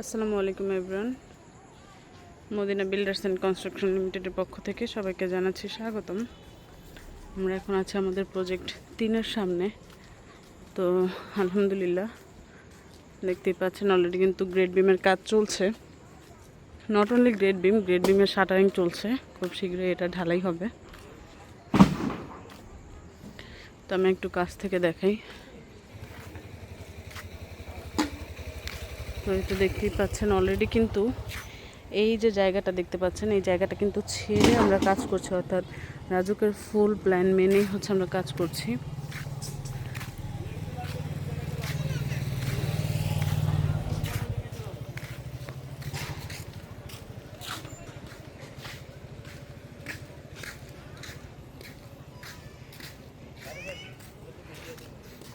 আসসালামু আলাইকুম everyone Madina builders and construction লিমিটেডের পক্ষ থেকে সবাইকে জানাচ্ছি স্বাগতম। আমরা এখন আছি আমাদের প্রজেক্ট তিনের সামনে। তো, আলহামদুলিল্লাহ, দেখতেই পাচ্ছেন অলরেডি কিন্তু গ্রেড বিমের কাজ চলছে। Not only grade beam, grade বিমের শাটারিং চলছে। খুব শীঘ্রই এটা ঢালাই হবে। তো আমি একটু কাছ থেকে দেখাই। তো দেখতেই পাচ্ছেন অলরেডি কিন্তু এই যে জায়গাটা দেখতে পাচ্ছেন, এই জায়গাটা কিন্তু ছেড়ে আমরা কাজ করছি, অর্থাৎ রাজুকের ফুল প্ল্যান মেনেই হচ্ছে আমরা কাজ করছি।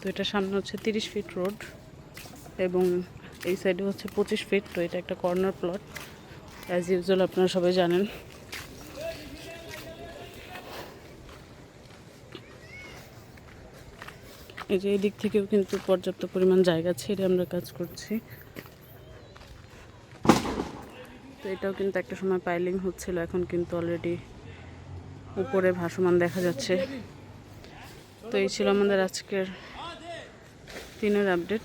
তো এটা সামনে হচ্ছে তিরিশ ফিট রোড এবং এই সাইডে হচ্ছে পঁচিশ ফিট তো এটা একটা কর্নার প্লট অ্যাজ ইউজুয়াল আপনারা সবাই জানেন। এই যে এই দিক থেকেও কিন্তু পর্যাপ্ত পরিমাণ জায়গা ছেড়ে আমরা কাজ করছি। তো এটাও কিন্তু একটা সময় পাইলিং হচ্ছিল, এখন কিন্তু অলরেডি উপরে ভাসমান দেখা যাচ্ছে। তো এই ছিল আমাদের আজকের দিনের আপডেট